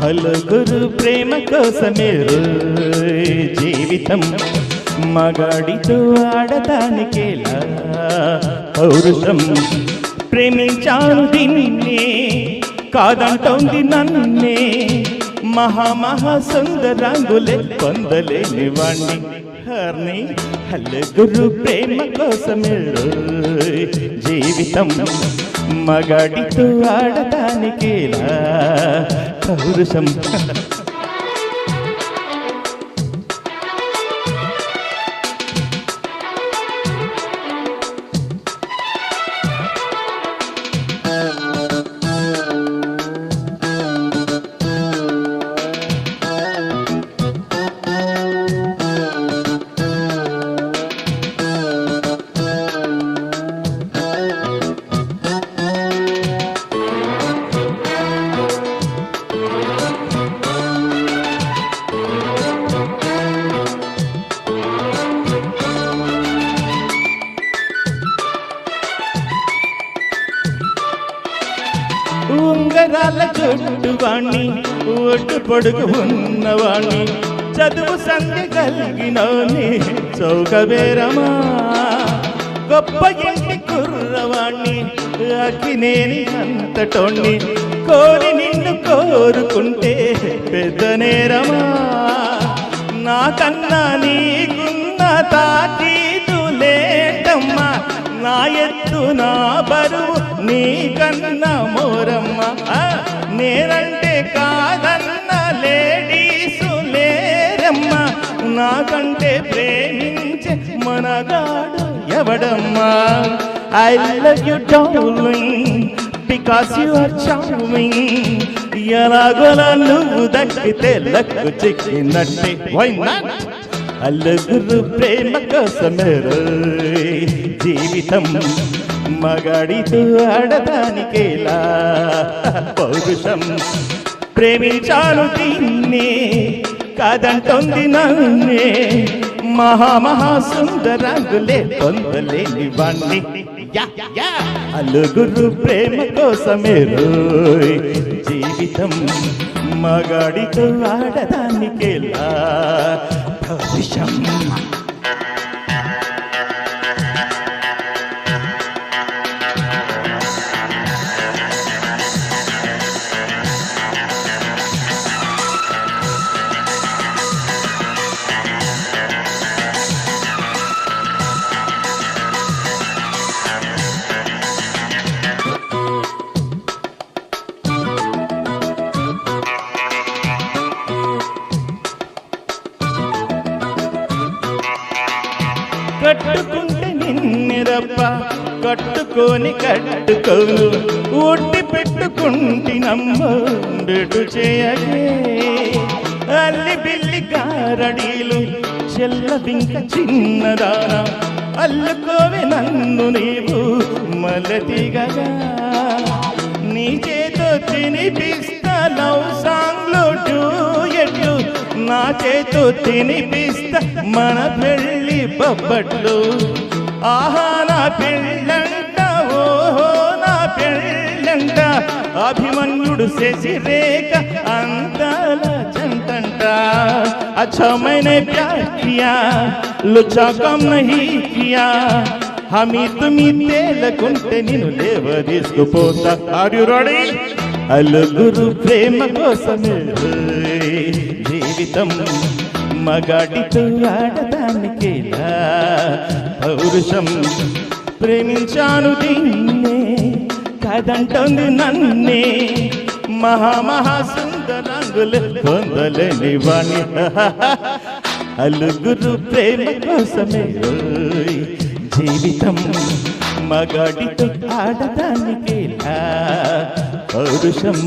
హలుగురు ప్రేమ కోసమే జీవితం మగాడితో ఆడటానికేలా? పౌరుషం ప్రేమించాను దీన్నే కాదంటోంది నన్నే. మహామహా మహా సుందరంగులే పొందలేని వాణ్ణి. హర్ని నలుగురు ప్రేమ కోసమే రోయ్ జీవితం మగాడితో ఆడటానికేలా పౌరుషం ఉంగరాల ఒట్టు పొడుగు ఉన్నవాణ్ణి చదువు సంఖ్య కలిగినోని చౌకబేరమా. గొప్ప ఇంటి కుర్రవాణ్ణి అక్కినేని అంతటోణ్ణి కోరి నిన్ను కోరుకుంటే పెద్ద నేరమా. నాకన్నా నీకున్న తాకీదులేటమ్మా నా ఎత్తు నా బరువు నీకన్నా నేనంటే కాదన్న లేడీసు లేరమ్మా నాకంటే ప్రేమించే మనగాడు ఎవడమ్మా? I love you darling because you are charming ఎలాగోలా నువ్వు దక్కితే లక్కు చిక్కినట్టే. వై నాట్ అల్లుగురు ప్రేమ కోసమే జీవితం. మగాడితో ఆడదానికేలా? పౌరుషం ప్రేమించాను దీన్నే కాదంటోంది నన్నే. మహా సుందరంగులే పొందలేని వాణ్ణి. అలుగురు ప్రేమ కోసమే రోయ్ జీవితం. మగాడితో ఆడదానికేలా? పౌరుషం కట్టుకుంటే నిన్నెరప్ప కట్టుకొని కట్టుకోను. ఒట్టి పెట్టుకుంటి నమ్మడు చేయగే అల్లి బిల్లి కారడీలు చెల్ల బింక చిన్నదాన అల్లుకోవే నన్ను నీవు మలతిగగా. నీ చేతో తినిపిస్తా లవ్ సాంగ్ నా చేతో తినిపిస్తా మన పెళ్ళి బొబ్బట్లు ఆహా నా పెళ్ళంట ఓహో నా పెళ్ళంట అభిమన్యుడు శశిరేఖ అందాల జంటంట अच्छा मैंने प्यार किया लुचा कम नहीं किया హమీ తుమి తేలకుంటే నేను లేవదీసుకుపోతా ఆర్ యు రెడీ అలుగురు ప్రేమ కోసమే జీవితం మగాడితో ఆడదానికేలా పౌరుషం ప్రేమించాను దీన్నే కాదంటోంది నన్నే. మహామహాసుందరంగులు మహా పొందలేని వాణి అలుగురు ప్రేమ కోసమే జీవితం మగాడితో ఆడదానికేలా పౌరుషం